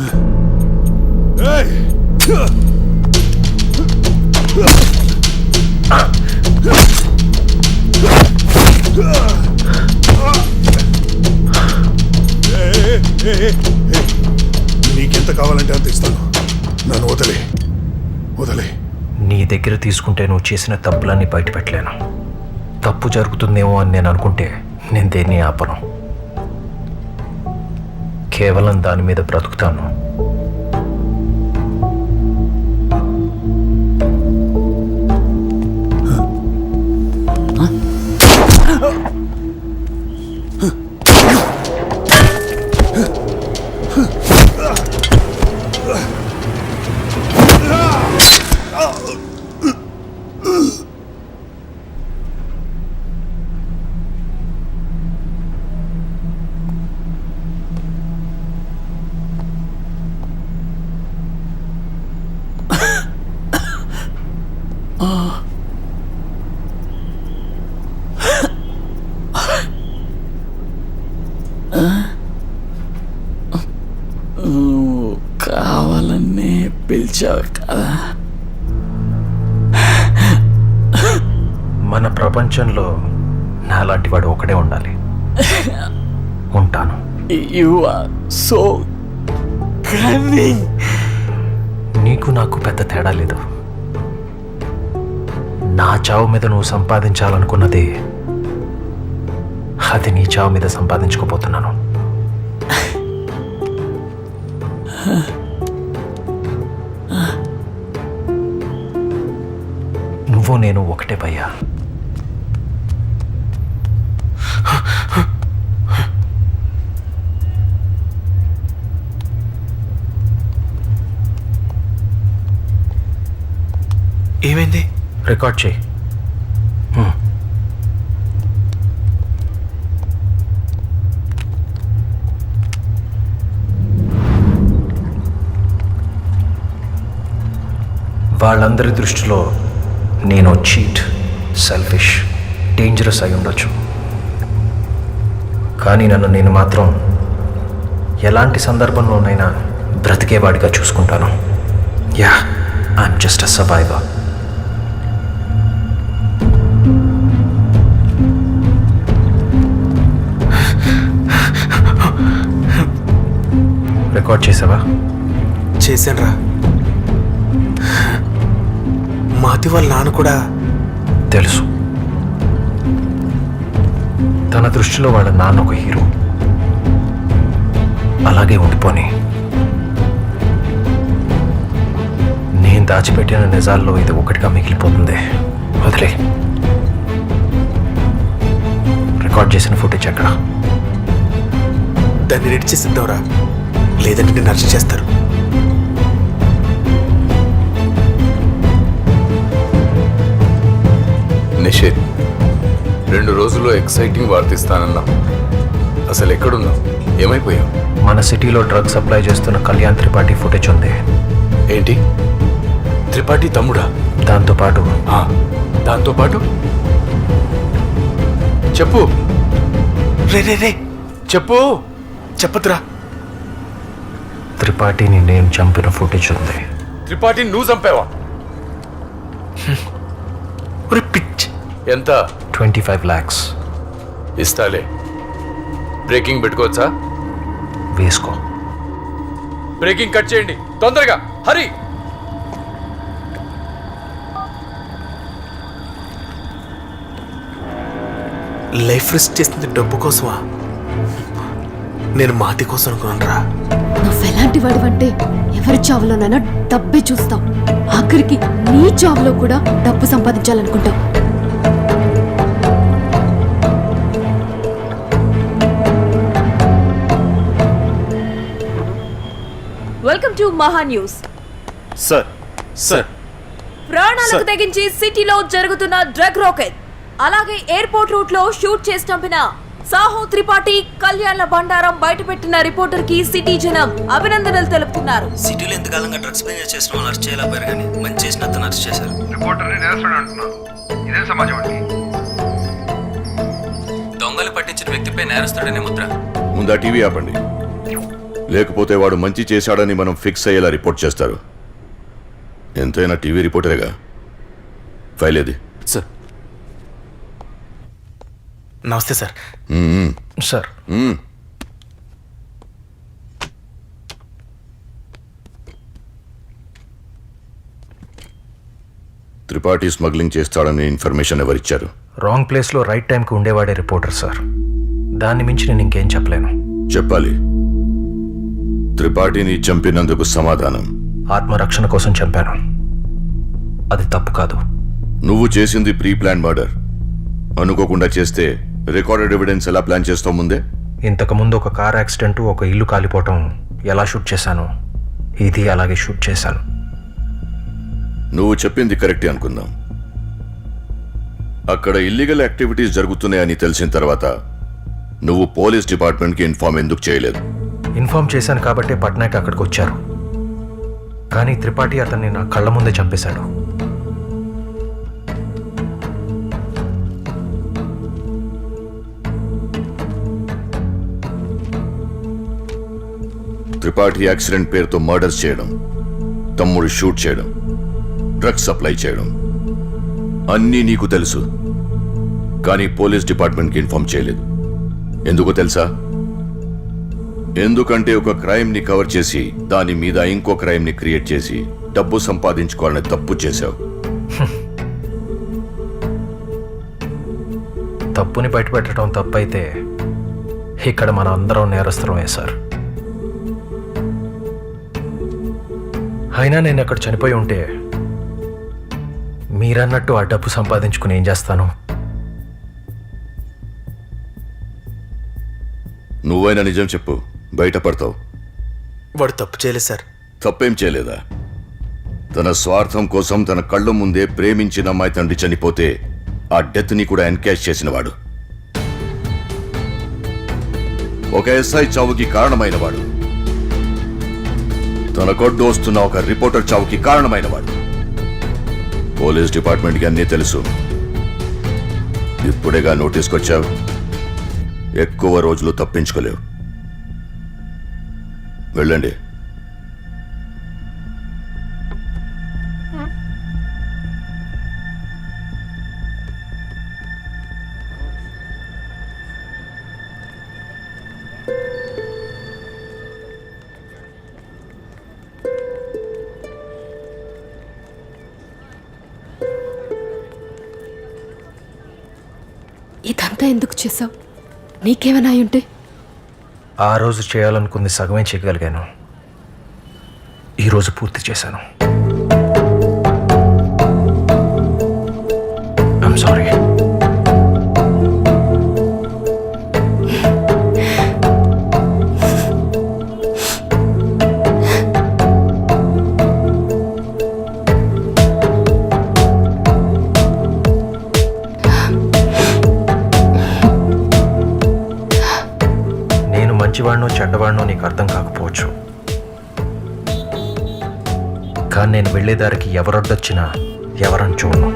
నీకెంత కావాలంటే అంత ఇస్తాను. నన్ను వదలే. వదలే. నీ దగ్గర తీసుకుంటే నువ్వు చేసిన తప్పులన్నీ బయటపెట్టలేను. తప్పు జరుగుతుందేమో అని నేను అనుకుంటే నేను దేన్ని ఆపను. కేవలం దాని మీద బ్రతుకుతాను. నువ్వు కావాలనే పిలిచావు కదా. మన ప్రపంచంలో నాలాంటి వాడు ఒకడే ఉండాలి. ఉంటాను. యు ఆర్ సో కన్నింగ్ నీకు నాకు పెద్ద తేడా లేదు. నా చావు మీద నువ్వు సంపాదించాలనుకున్నది అది నీ చావు మీద సంపాదించుకోబోతున్నాను. నువ్వు నేను ఒకటే భయ్యా. రికార్డ్ చేయి. వాళ్ళందరి దృష్టిలో నేను చీట్ సెల్ఫిష్ డేంజరస్ అయి ఉండొచ్చు. కానీ నన్ను నేను మాత్రం ఎలాంటి సందర్భంలోనైనా బ్రతికేవాడిగా చూసుకుంటాను. Yeah I'm just a survivor. Record చేసావా? చేశానురా. మాతి వాళ్ళ నాన్న కూడా తెలుసు. తన దృష్టిలో వాళ్ళ నాన్న ఒక హీరో. అలాగే ఉండిపోని. నేను దాచిపెట్టిన నిజాల్లో ఇది ఒకటిగా మిగిలిపోతుంది. వదిలే. రికార్డ్ చేసిన ఫుటేజ్ ఎక్కడ దాన్ని రెడీ చేసిద్దాంరా. లేదంటే నేను అరెస్ట్ చేస్తారు. నిషేధ్ రెండు రోజుల్లో ఎక్సైటింగ్ వార్త ఇస్తానన్నా అసలు ఎక్కడున్నావు? ఏమైపోయావు? మన సిటీలో డ్రగ్ సప్లై చేస్తున్న కళ్యాణ్ త్రిపాఠి ఫుటేజ్ ఉంది. ఏంటి? త్రిపాఠి తమ్ముడా? దాంతోపాటు ఆ, దాంతోపాటు చెప్పు. రే రే రే. చెప్పు. చెప్పదురా త్రిపాఠిని నేను చంపిన ఫుటేజ్ ఉంది. త్రిపాఠిని నువ్వు చంపావా? పిచ్ ఎంత? ట్వంటీ ఫైవ్ ల్యాక్స్ ఇస్తాలే. బ్రేకింగ్ పెట్టుకోవచ్చా? వేసుకో. బ్రేకింగ్ కట్ చేయండి. తొందరగా. హరి! లైఫ్ రిస్క్ చేసింది డబ్బు కోసమా? నేను మాతి కోసం అనుకున్నాను నువ్వు ఎలాంటి వాడివంటే ఎవరి చావులోనైనా డబ్బే చూస్తావు. ఆఖరికి నీ చావులో కూడా డబ్బు సంపాదించాలనుకుంటావు. Welcome to Maha news. Sir sir. ప్రాణాలకు. తెగించి సిటీలో జరుగుతున్న డ్రగ్ రాకెట్ అలాగే ఎయిర్పోర్ట్ రూట్లో షూట్ చేసి చంపిన సాహో త్రిపాఠి కళ్యాణ్ల బండారం బయటపెట్టిన రిపోర్టర్కి సిటీ జనం అభినందనలు తెలుపుతున్నారు. సిటీలో ఎంతకాలంగా డ్రగ్స్ బిజినెస్ చేసిన వాళ్ళు అరెస్ట్ చేయలేకపోయారు కానీ మంచి చేసిన అతను అరెస్ట్ చేశారు. దొంగలు పట్టించిన వ్యక్తిపై నేరస్తుడనే ముద్ర. ముందా టీవీ ఆపండి. లేకపోతే వాడు మంచి చేశాడని మనం ఫిక్స్ అయ్యేలా రిపోర్ట్ చేస్తారు. ఎంతైనా టీవీ రిపోర్టరేగా? ఫైల్ ఏది? సార్ నమస్తే సార్. సార్. త్రిపాఠి స్మగ్లింగ్ చేస్తాడని ఇన్ఫర్మేషన్ ఎవరిచ్చారు? రాంగ్ ప్లేస్లో రైట్ టైంకి ఉండేవాడే రిపోర్టర్ సార్. దాన్ని మించి నేను ఇంకేం చెప్పలేను. చెప్పాలి. త్రిపాఠిని చంపినందుకు సమాధానం. ఆత్మరక్షణ కోసం చంపాను. అది తప్పు కాదు. నువ్వు చేసింది ప్రీ ప్లాన్ మర్డర్. అనుకోకుండా చేస్తే రికార్డెడ్ ఎవిడెన్స్ ఎలా ప్లాన్ చేస్తావు ముందే? ఇంతకుముందు ఒక కార్ యాక్సిడెంట్ ఒక ఇల్లు కాలిపోవటం ఎలా షూట్ చేశాను ఇది అలాగే షూట్ చేశాను. నువ్వు చెప్పింది కరెక్టే అనుకుందాం. అక్కడ ఇల్లీగల్ యాక్టివిటీస్ జరుగుతున్నాయని తెలిసిన తర్వాత నువ్వు పోలీస్ డిపార్ట్మెంట్కి ఇన్ఫార్మ్ ఎందుకు చేయలేదు? ఇన్ఫార్మ్ చేశాను కాబట్టే పట్నాయక్ అక్కడికి వచ్చారు. కానీ త్రిపాఠి అతన్ని నా కళ్ళ ముందే చంపేశాడు. త్రిపాఠి యాక్సిడెంట్ పేరుతో మర్డర్స్ చేయడం తమ్ముడు షూట్ చేయడం డ్రగ్స్ సప్లై చేయడం. అన్నీ నీకు తెలుసు. కానీ పోలీస్ డిపార్ట్మెంట్కి ఇన్ఫార్మ్ చేయలేదు. ఎందుకో తెలుసా? ఎందుకంటే ఒక క్రైమ్ని కవర్ చేసి దాని మీద ఇంకో క్రైమ్ని క్రియేట్ చేసి డబ్బు సంపాదించుకోవాలని తప్పు చేశావు. తప్పుని బయటపెట్టడం తప్పైతే ఇక్కడ మన అందరం నేరస్తులమే సార్. అయినా నేను అక్కడ చనిపోయి ఉంటే మీరన్నట్టు ఆ డబ్బు సంపాదించుకుని ఏం చేస్తాను? నువ్వైనా నిజం చెప్పు. బయటపడతావు వాడు తప్పు చేయలేదు సార్. తప్పేం చేయలేదా? తన స్వార్థం కోసం తన కళ్ళ ముందే ప్రేమించిన అమ్మాయి తండ్రి చనిపోతే ఆ డెత్ని కూడా ఎన్కాష్ చేసినవాడు. ఒక ఎస్ఐ చావుకి కారణమైనవాడు. తన కొడ్డు వస్తున్న ఒక రిపోర్టర్ చావుకి కారణమైనవాడు. పోలీస్ డిపార్ట్మెంట్కి అన్నీ తెలుసు. ఇప్పుడేగా నోటీస్కొచ్చావు. ఎక్కువ రోజులు తప్పించుకోలేవు. వెళ్ళండి. ఇదంతా ఎందుకు చేసావు నీకేమైనా ఉంటే? ఆ రోజు చేయాలనుకుంది సగమే చేయగలిగాను. ఈరోజు పూర్తి చేశాను. ఐమ్ సారీ మంచివాడినో చెడ్డవాడినో నీకు అర్థం కాకపోవచ్చు. కానీ నేను వెళ్ళేదారికి ఎవరొడ్డొచ్చినా ఎవరని చూడను.